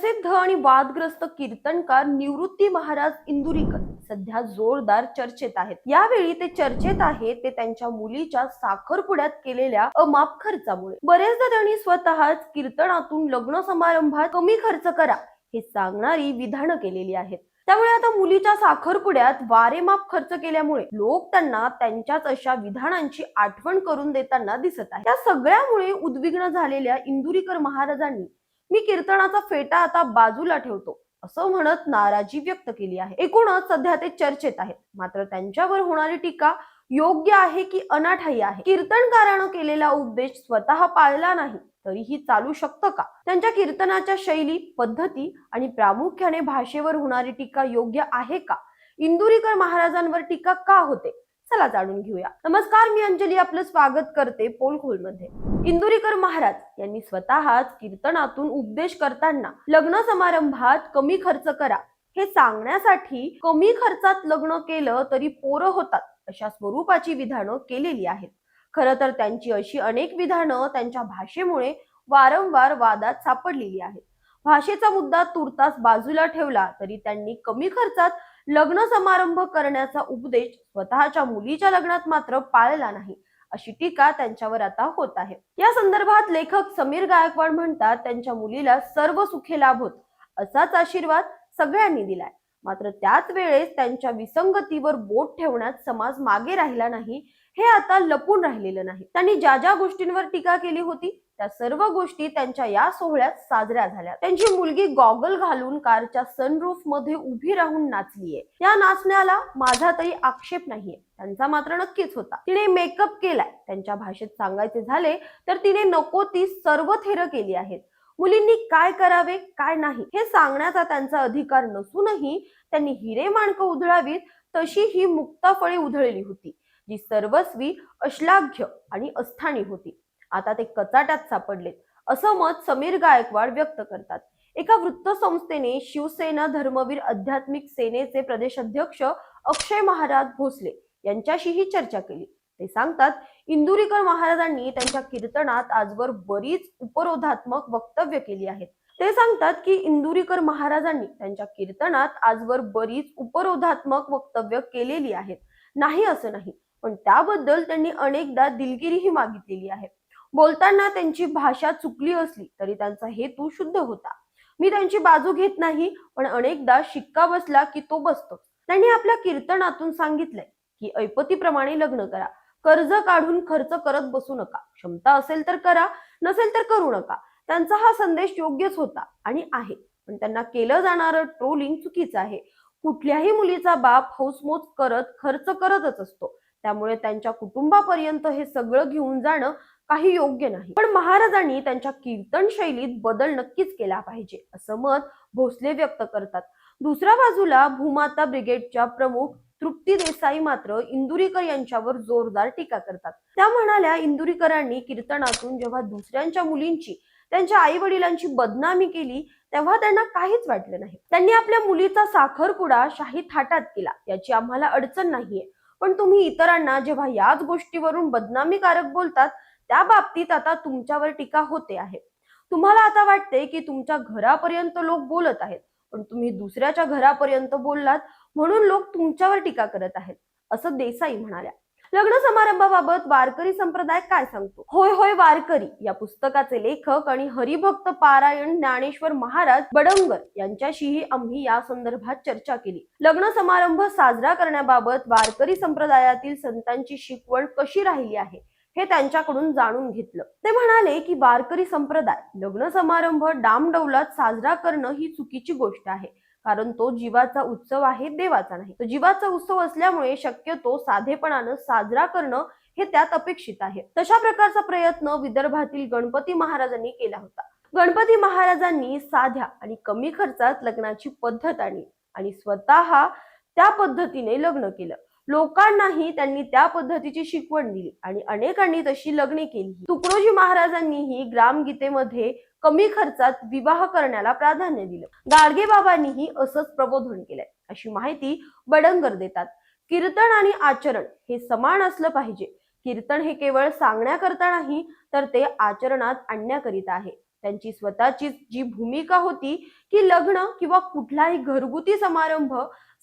प्रसिद्ध आणि वादग्रस्त कीर्तनकार निवृत्ती महाराज इंदुरीकर सध्या जोरदार चर्चेत आहेत. यावेळी ते चर्चेत आहेत ते त्यांच्या मुलीच्या साखरपुड्यात केलेल्या अमाप खर्चामुळे. बरेचदा त्यांनी स्वतःच कीर्तनातून लग्न समारंभात कमी खर्च करा हे सांगणारी विधानं केलेली आहेत. त्यामुळे आता मुलीच्या साखरपुड्यात वारेमाप खर्च केल्यामुळे लोक त्यांना त्यांच्याच अशा विधानांची आठवण करून देताना दिसत आहे त्या सगळ्यामुळे उद्विग्न झालेल्या इंदुरीकर महाराजांनी मी कीर्तनाचा फेटा आता बाजूला ठेवतो. असं म्हणत नाराजी व्यक्त केली आहे. एकूणच सध्या ते चर्चेत आहेत. मात्र त्यांच्यावर होणारी टीका योग्य आहे की अनाठाई आहे? कीर्तनकारानं केलेला उपदेश स्वतः पाळला नाही तरीही चालू शकतं का? त्यांच्या कीर्तनाच्या शैली पद्धती आणि प्रामुख्याने भाषेवर होणारी टीका योग्य आहे का? इंदुरीकर महाराजांवर टीका का होते? चला जाणून घेऊया. नमस्कार मी अंजली आपलं स्वागत करते पोलखोलमध्ये इंदुरीकर महाराज यांनी स्वतःच कीर्तनातून उपदेश करताना लग्न समारंभात कमी खर्च करा. हे सांगण्यासाठी कमी खर्चात लग्न केलं तरी पोरं होतात अशा स्वरूपाची विधानं केलेली आहेत. खरं तर त्यांची अशी अनेक विधानं त्यांच्या भाषेमुळे वारंवार वादात सापडलेली आहेत. भाषेचा मुद्दा तुर्तास बाजूला ठेवला तरी त्यांनी कमी खर्चात लग्न समारंभ करण्याचा उपदेश स्वतःच्या मुलीच्या लग्नात मात्र पाळला नाही अशी टीका त्यांच्यावर आता होत आहे. या संदर्भात लेखक समीर गायकवाड म्हणतात त्यांच्या मुलीला सर्व सुखे लाभ होत असाच आशीर्वाद सगळ्यांनी दिलाय. मात्र त्याच वेळेस त्यांच्या विसंगतीवर बोट ठेवण्यात समाज मागे राहिला नाही हे आता लपून राहिलेलं नाही. त्यांनी ज्या ज्या गोष्टींवर टीका केली होती त्या सर्व गोष्टी त्यांच्या या सोहळ्यात साजऱ्या झाल्या. त्यांची मुलगी गॉगल घालून कारच्या सनरूफमध्ये उभी राहून नाचलीये. या नाचण्याला माझा तरी आक्षेप नाहीये. त्यांचा मात्र नक्कीच होता. तिने मेकअप केलाय. त्यांच्या भाषेत सांगायचे झाले तर तिने नको ती सर्व थेर केली आहेत. मुलींनी काय करावे काय नाही हे सांगण्याचा त्यांचा अधिकार नसूनही त्यांनी हिरे माणकं उधळावीत तशी ही मुक्ताफळे उधळली होती जी सर्वस्वी अश्लाघ्य आणि अस्थानी होती. आता ते कचाट्यात सापडलेत. असं मत समीर गायकवाड व्यक्त करतात. एका वृत्तसंस्थेने शिवसेना धर्मवीर आध्यात्मिक सेनेचे प्रदेशाध्यक्ष अक्षय महाराज भोसले यांच्याशीही चर्चा केली. ते सांगतात इंदुरीकर महाराजांनी त्यांच्या कीर्तनात आजवर बरीच उपरोधात्मक वक्तव्य केली आहेत. ते सांगतात की इंदुरीकर महाराजांनी त्यांच्या कीर्तनात आजवर बरीच उपरोधात्मक वक्तव्य केलेली आहेत. नाही असं नाही पण त्याबद्दल त्यांनी अनेकदा दिलगिरीही मागितलेली आहे. बोलताना त्यांची भाषा चुकली असली तरी त्यांचा हेतू शुद्ध होता. मी त्यांची बाजू घेत नाही पण अनेकदा शिक्का बसला की तो बसतो. त्यांनी आपल्या कीर्तनातून सांगितलंय की ऐपतीप्रमाणे लग्न करा. कर्ज काढून खर्च करत बसू नका. क्षमता असेल तर करा नसेल तर करू नका. त्यांचा हा संदेश योग्यच होता आणि आहे. पण त्यांना केलं जाणारं ट्रोलिंग चुकीचं आहे. कुठल्याही मुलीचा बाप हौसमोज करत खर्च करतच असतो. त्यामुळे त्यांच्या कुटुंबापर्यंत हे सगळं घेऊन जाणं काही योग्य नाही. पण महाराजांनी त्यांच्या कीर्तन शैलीत बदल नक्कीच केला पाहिजे असं मत भोसले व्यक्त करतात. दुसऱ्या बाजूला भूमाता ब्रिगेडच्या प्रमुख तृप्ती देसाई मात्र इंदुरीकर यांच्यावर जोरदार टीका करतात. त्या म्हणाल्या इंदुरीकरांनी कीर्तनातून जेव्हा दुसऱ्यांच्या मुलींची त्यांच्या आई वडिलांची बदनामी केली तेव्हा त्यांना काहीच वाटलं नाही. त्यांनी आपल्या मुलीचा साखरपुडा शाही थाटात केला याची आम्हाला अडचण नाहीये. पण तुम्ही इतरांना जेव्हा याच गोष्टीवरून बदनामीकारक बोलतात त्या बाबतीत आता तुमच्यावर टीका होते आहे. तुम्हाला आता वाटते की तुमच्या घरापर्यंत लोक बोलत आहेत पण तुम्ही दुसऱ्याच्या घरापर्यंत बोललात म्हणून लोक तुमच्यावर टीका करत आहेत असं देसाई म्हणाल्या. लग्न समारंभाबाबत वारकरी संप्रदाय काय सांगतो? होय होय वारकरी या पुस्तकाचे लेखक आणि हरिभक्त पारायण ज्ञानेश्वर महाराज बडंगर यांच्याशीही आम्ही या संदर्भात चर्चा केली. लग्न समारंभ साजरा करण्याबाबत वारकरी संप्रदायातील संतांची शिकवण कशी राहिली आहे? हे त्यांच्याकडून जाणून घेतलं. ते म्हणाले की वारकरी संप्रदाय लग्न समारंभ डामडौलात साजरा करणं ही चुकीची गोष्ट आहे. कारण तो जीवाचा उत्सव आहे देवाचा नाही. तो जीवाचा उत्सव असल्यामुळे शक्यतो साधेपणानं साजरा करणं हे त्यात अपेक्षित आहे. तशा प्रकारचा प्रयत्न विदर्भातील गणपती महाराजांनी केला होता. गणपती महाराजांनी साध्या आणि कमी खर्चात लग्नाची पद्धत आणली आणि स्वतः त्या पद्धतीने लग्न केलं. लोकांनाही त्यांनी त्या पद्धतीची शिकवण दिली आणि अनेकांनी तशी लग्ने केली. तुकडोजी महाराजांनीही ग्रामगीतेमध्ये कमी खर्चात विवाह करण्याला प्राधान्य दिलं. गाडगे बाबांनीही असंच प्रबोधन केलंय. अशी माहिती बडंगर देतात. कीर्तन आणि आचरण हे समान असलं पाहिजे. कीर्तन हे केवळ सांगण्याकरता नाही तर ते आचरणात आणण्याकरिता आहे. त्यांची स्वतःची जी भूमिका होती की लग्न किंवा कुठलाही घरगुती समारंभ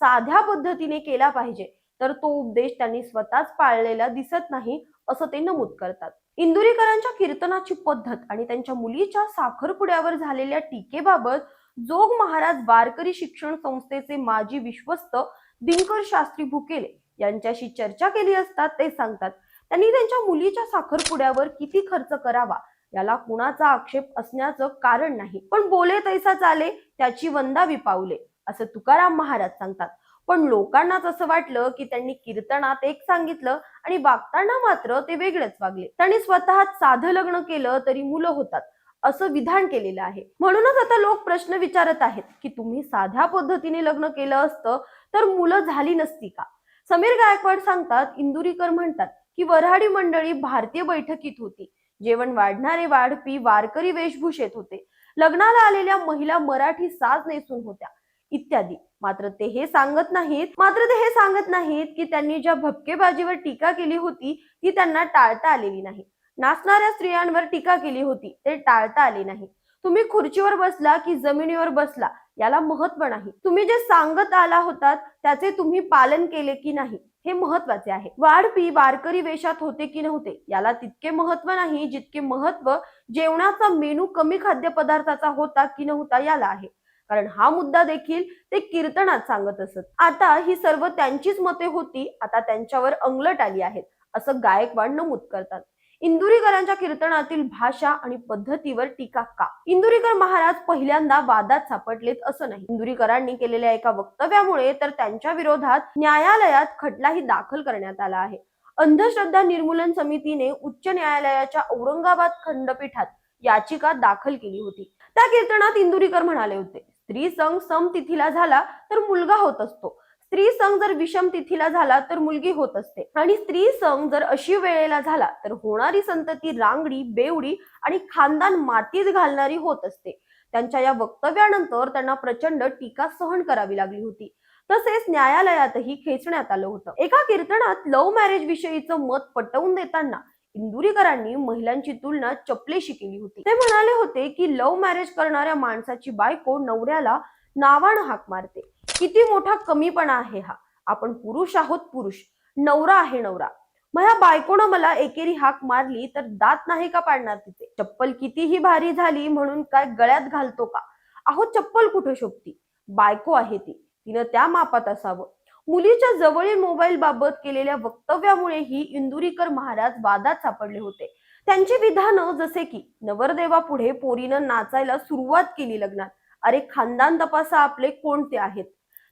साध्या पद्धतीने केला पाहिजे तर तो उपदेश त्यांनी स्वतःच पाळलेला दिसत नाही असं ते नमूद करतात. इंदुरीकरांच्या कीर्तनाची पद्धत आणि त्यांच्या मुलीच्या साखरपुड्यावर झालेल्या टीकेबाबत जोग महाराज वारकरी शिक्षण संस्थेचे माजी विश्वस्त दिनकर शास्त्री भुकेले यांच्याशी चर्चा केली असता ते सांगतात त्यांनी त्यांच्या मुलीच्या साखरपुड्यावर किती खर्च करावा? याला कुणाचा आक्षेप असण्याचं कारण नाही. पण बोले तैसा चाले त्याची वंदावी पावले असं तुकाराम महाराज सांगतात. पण लोकांनाच असं वाटलं की त्यांनी कीर्तनात एक सांगितलं आणि वागताना मात्र ते वेगळेच वागले. त्यांनी स्वतः साधं लग्न केलं तरी मुलं होतात असं विधान केलेलं आहे. म्हणूनच आता लोक प्रश्न विचारत आहेत की तुम्ही साध्या पद्धतीने लग्न केलं असतं तर मुलं झाली नसती का? समीर गायकवाड सांगतात इंदुरीकर म्हणतात की वऱ्हाडी मंडळी भारतीय बैठकीत होती. जेवण वाढणारे वाढपी वारकरी वेशभूषेत होते. लग्नाला आलेल्या महिला मराठी साज नेसून होत्या. इत्यादी. मात्र ते हे सांगत नाहीत मात्र ते हे सांगत नाहीत की त्यांनी ज्या भपकेबाजीवर टीका केली होती ती त्यांना टाळता आलेली नाही. नाचणाऱ्या स्त्रियांवर टीका केली होती ते टाळता आले नाही. तुम्ही खुर्चीवर बसला की जमिनीवर बसला याला महत्त्व नाही. तुम्ही जे सांगत आला होतात त्याचे तुम्ही पालन केले की नाही हे महत्त्वाचे आहे. वाढपी वारकरी वेशात होते की नव्हते याला तितके महत्त्व नाही जितके महत्त्व जेवणाचा मेनू कमी खाद्यपदार्थाचा होता की नव्हता याला आहे. कारण हा मुद्दा देखील ते कीर्तनात सांगत असत. आता ही सर्व त्यांचीच मते होती आता त्यांच्यावर अंगलट आली आहेत असं गायकवाड नमूद करतात. इंदुरीकरांच्या कीर्तनातील भाषा आणि पद्धतीवर टीका का? इंदुरीकर महाराज पहिल्यांदा वादात सापडलेत असं नाही. इंदुरीकरांनी केलेल्या एका वक्तव्यामुळे तर त्यांच्या विरोधात न्यायालयात खटलाही दाखल करण्यात आला आहे. अंधश्रद्धा निर्मूलन समितीने उच्च न्यायालयाच्या औरंगाबाद खंडपीठात याचिका दाखल केली होती. त्या कीर्तनात इंदुरीकर म्हणाले होते स्त्री संघ सम तिथीला झाला तर मुलगा होत असतो. स्त्री संघ जर विषम तिथीला झाला तर मुलगी होत असते. आणि स्त्री संघ जर अशी वेळेला झाला तर होणारी संतती रांगडी बेवडी आणि खानदान मातीत घालणारी होत असते. त्यांच्या या वक्तव्यानंतर त्यांना प्रचंड टीका सहन करावी लागली होती. तसेच न्यायालयातही खेचण्यात आलं होतं. एका कीर्तनात लव्ह मॅरेज विषयीचं मत पटवून देताना इंदुरीकरांनी महिलांची तुलना चपलेशी केली होती. ते म्हणाले होते की लव्ह मॅरेज करणाऱ्या माणसाची बायको नवऱ्याला नावानं हाक मारते. किती मोठा कमीपणा आहे हा. आपण पुरुष आहोत पुरुष. नवरा आहे नवरा. माझ्या बायकोनं मला एकेरी हाक मारली तर दात नाही का पाडणार तिचे? चप्पल कितीही भारी झाली म्हणून काय गळ्यात घालतो का? अहो चप्पल कुठे शोभती? बायको आहे ती. तिनं त्या मापात असावं. मुलीच्या जवळील मोबाईल बाबत केलेल्या वक्तव्यामुळेही इंदुरीकर महाराज वादात सापडले होते. त्यांची विधानं जसे की नवरदेवापुढे पोरीनं नाचायला सुरुवात केली लग्नात. अरे खानदान तपासा आपले कोणते आहेत?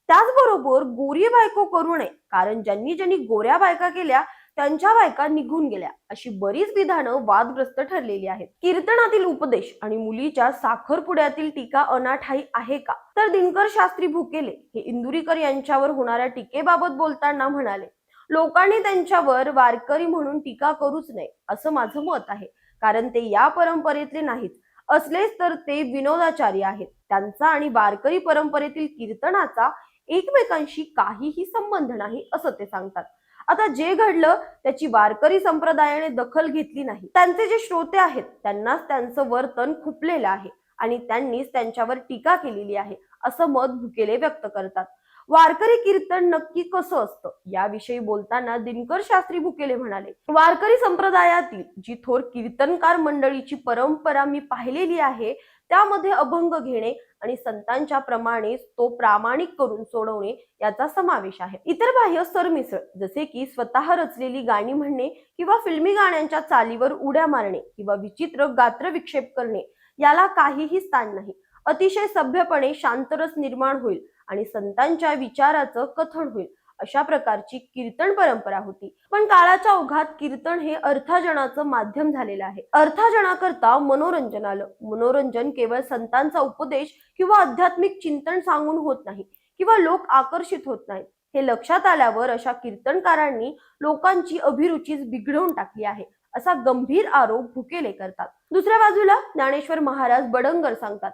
त्याचबरोबर गोरी बायको करू नये कारण ज्यांनी ज्यांनी गोऱ्या बायका केल्या त्यांच्या बायका निघून गेल्या. अशी बरीच विधानं वादग्रस्त ठरलेली आहेत. कीर्तनातील उपदेश आणि मुलीच्या साखरपुड्यातील टीका अनाठाई आहे का? तर दिनकर शास्त्री भुकेले हे इंदुरीकर यांच्यावर होणाऱ्या टीकेबाबत बोलताना म्हणाले लोकांनी त्यांच्यावर वारकरी म्हणून टीका करूच नये असं माझं मत आहे. कारण ते या परंपरेतले नाहीत. असलेच तर ते विनोदाचारी आहेत. त्यांचा आणि वारकरी परंपरेतील कीर्तनाचा एकमेकांशी काहीही संबंध नाही असं ते सांगतात. आता जे घडलं त्याची वारकरी संप्रदायाने दखल घेतली नाही. त्यांचे जे श्रोते आहेत त्यांनाच त्यांचं वर्तन खुपलेलं आहे आणि त्यांनीच त्यांच्यावर टीका केलेली आहे असं मत भुकेले व्यक्त करतात. वारकरी कीर्तन नक्की कसं असतं? याविषयी बोलताना दिनकर शास्त्री भुकेले म्हणाले वारकरी संप्रदायातील जी थोर कीर्तनकार मंडळीची परंपरा मी पाहिलेली आहे त्यामध्ये अभंग घेणे आणि संतांच्या प्रमाणे तो प्रामाणिक करून सोडवणे याचा समावेश आहे. इतर बाह्य सरमिसळ जसे की स्वतः रचलेली गाणी म्हणणे किंवा फिल्मी गाण्यांच्या चालीवर उड्या मारणे किंवा विचित्र गात्र विक्षेप करणे याला काहीही स्थान नाही. अतिशय सभ्यपणे शांतरस निर्माण होईल आणि संतांच्या विचाराचं कथन होईल. अशा प्रकारची कीर्तन परंपरा होती. पण काळाच्या ओघात कीर्तन हे अर्थाजनाचं माध्यम झालेलं आहे. अर्थाजनाकरता मनोरंजन आलं. मनोरंजन केवळ संतांचा उपदेश किंवा आध्यात्मिक चिंतन सांगून होत नाही किंवा लोक आकर्षित होत नाहीत. हे लक्षात आल्यावर अशा कीर्तनकारांनी लोकांची अभिरुचीच बिघडवून टाकली आहे असा गंभीर आरोप भुकेले करतात. दुसऱ्या बाजूला ज्ञानेश्वर महाराज बडंगर सांगतात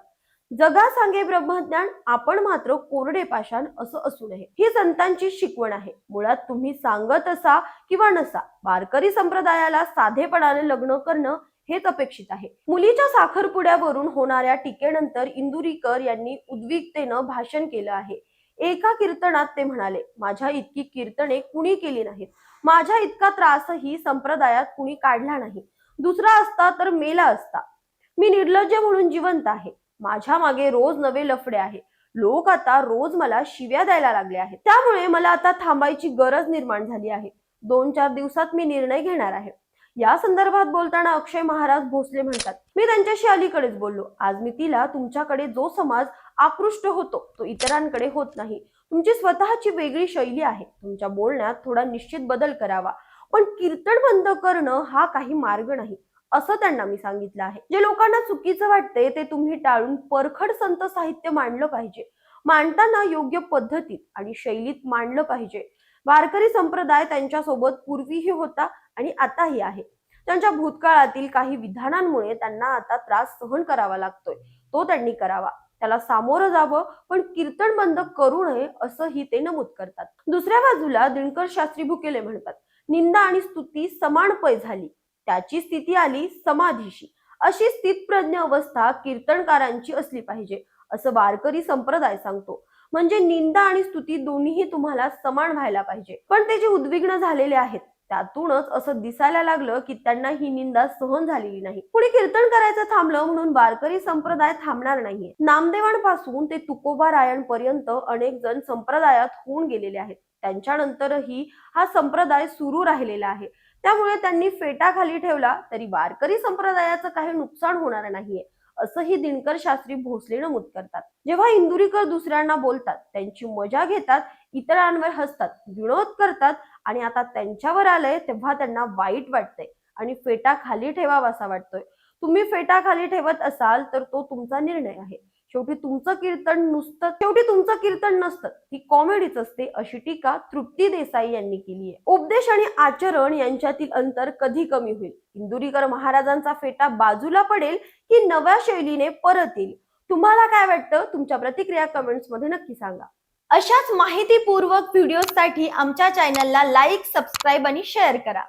जगा सांगे ब्रह्मज्ञान आपण मात्र कोरडे पाषाण असं असू नये. ही संतांची शिकवण आहे. मुळात तुम्ही सांगत असा किंवा नसा वारकरी संप्रदायाला साधेपणाने लग्न करणं हेच अपेक्षित आहे. मुलीच्या साखरपुड्यावरून होणाऱ्या टीकेनंतर इंदुरीकर यांनी उद्विग्तेनं भाषण केलं आहे. एका कीर्तनात ते म्हणाले माझ्या इतकी कीर्तने कुणी केली नाहीत. माझ्या इतका त्रासही संप्रदायात कुणी काढला नाही. दुसरा असता तर मेला असता. मी निर्लज्ज म्हणून जिवंत आहे. माझ्या मागे रोज नवे लफडे आहे. लोक आता रोज मला शिव्या द्यायला लागले आहेत. त्यामुळे मला आता थांबायची गरज निर्माण झाली आहे. दोन चार दिवसात मी निर्णय घेणार आहे. या संदर्भात बोलताना अक्षय महाराज भोसले म्हणतात मी त्यांच्याशी अलीकडेच बोललो. आज मी तिला तुमच्याकडे जो समाज आकृष्ट होतो तो इतरांकडे होत नाही. तुमची स्वतःची वेगळी शैली आहे. तुमच्या बोलण्यात थोडा निश्चित बदल करावा. पण कीर्तन बंद करणं हा काही मार्ग नाही. असं त्यांना मी सांगितलं आहे. जे लोकांना चुकीचं वाटते ते तुम्ही टाळून परखड संत साहित्य मांडलं पाहिजे. मांडताना योग्य पद्धतीत आणि शैलीत मांडलं पाहिजे. वारकरी संप्रदाय त्यांच्यासोबत पूर्वीही होता आणि आताही आहे. त्यांच्या भूतकाळातील काही विधानांमुळे त्यांना आता त्रास सहन करावा लागतोय. तो त्यांनी करावा. त्याला सामोरं जावं पण कीर्तन बंद करू नये असंही ते नमूद करतात. दुसऱ्या बाजूला दिनकर शास्त्री भुकेले म्हणतात निंदा आणि स्तुती समान पै झाली. त्याची स्थिती आली समाधीशी. अशी स्थितप्रज्ञ अवस्था कीर्तनकारांची असली पाहिजे असं वारकरी संप्रदाय सांगतो. म्हणजे निंदा आणि स्तुती दोन्हीही तुम्हाला समान व्हायला पाहिजे. पण ते जे उद्विग्न झालेले आहेत त्यातूनच असं दिसायला लागलं की त्यांना ही निंदा सहन झालेली नाही. पुढे कीर्तन करायचं थांबलं म्हणून वारकरी संप्रदाय थांबणार नाहीये. नामदेवांपासून ते तुकोबा रायांपर्यंत अनेक जण संप्रदायात होऊन गेलेले आहेत. त्यांच्यानंतरही हा संप्रदाय सुरू राहिलेला आहे. त्यामुळे त्यांनी फेटा खाली ठेवला तरी वारकरी संप्रदायाचं काही नुकसान होणार नाहीये असंही दिनकर शास्त्री भोसले नमूद करतात. जेव्हा इंदुरीकर दुसऱ्यांना बोलतात त्यांची मजा घेतात इतरांवर हसतात विनोद करतात आणि आता त्यांच्यावर आलंय तेव्हा त्यांना वाईट वाटतंय आणि फेटा खाली ठेवावासा वाटतोय. तुम्ही फेटा खाली ठेवत असाल तर तो तुमचा निर्णय आहे. शेवटी तुमचं कीर्तन नुसतं शेवटी तुमचं कीर्तन नसतं. ही कॉमेडीच असते अशी टीका तृप्ती देसाई यांनी केली आहे उपदेश आणि आचरण यांच्यातील अंतर कधी कमी होईल? इंदुरीकर महाराजांचा फेटा बाजूला पडेल की नव्या शैलीने परत येईल? तुम्हाला काय वाटतं? तुमच्या प्रतिक्रिया कमेंट्समध्ये नक्की सांगा. अशाच माहितीपूर्वक व्हिडिओसाठी आमच्या चॅनलला लाईक सबस्क्राईब आणि शेअर करा.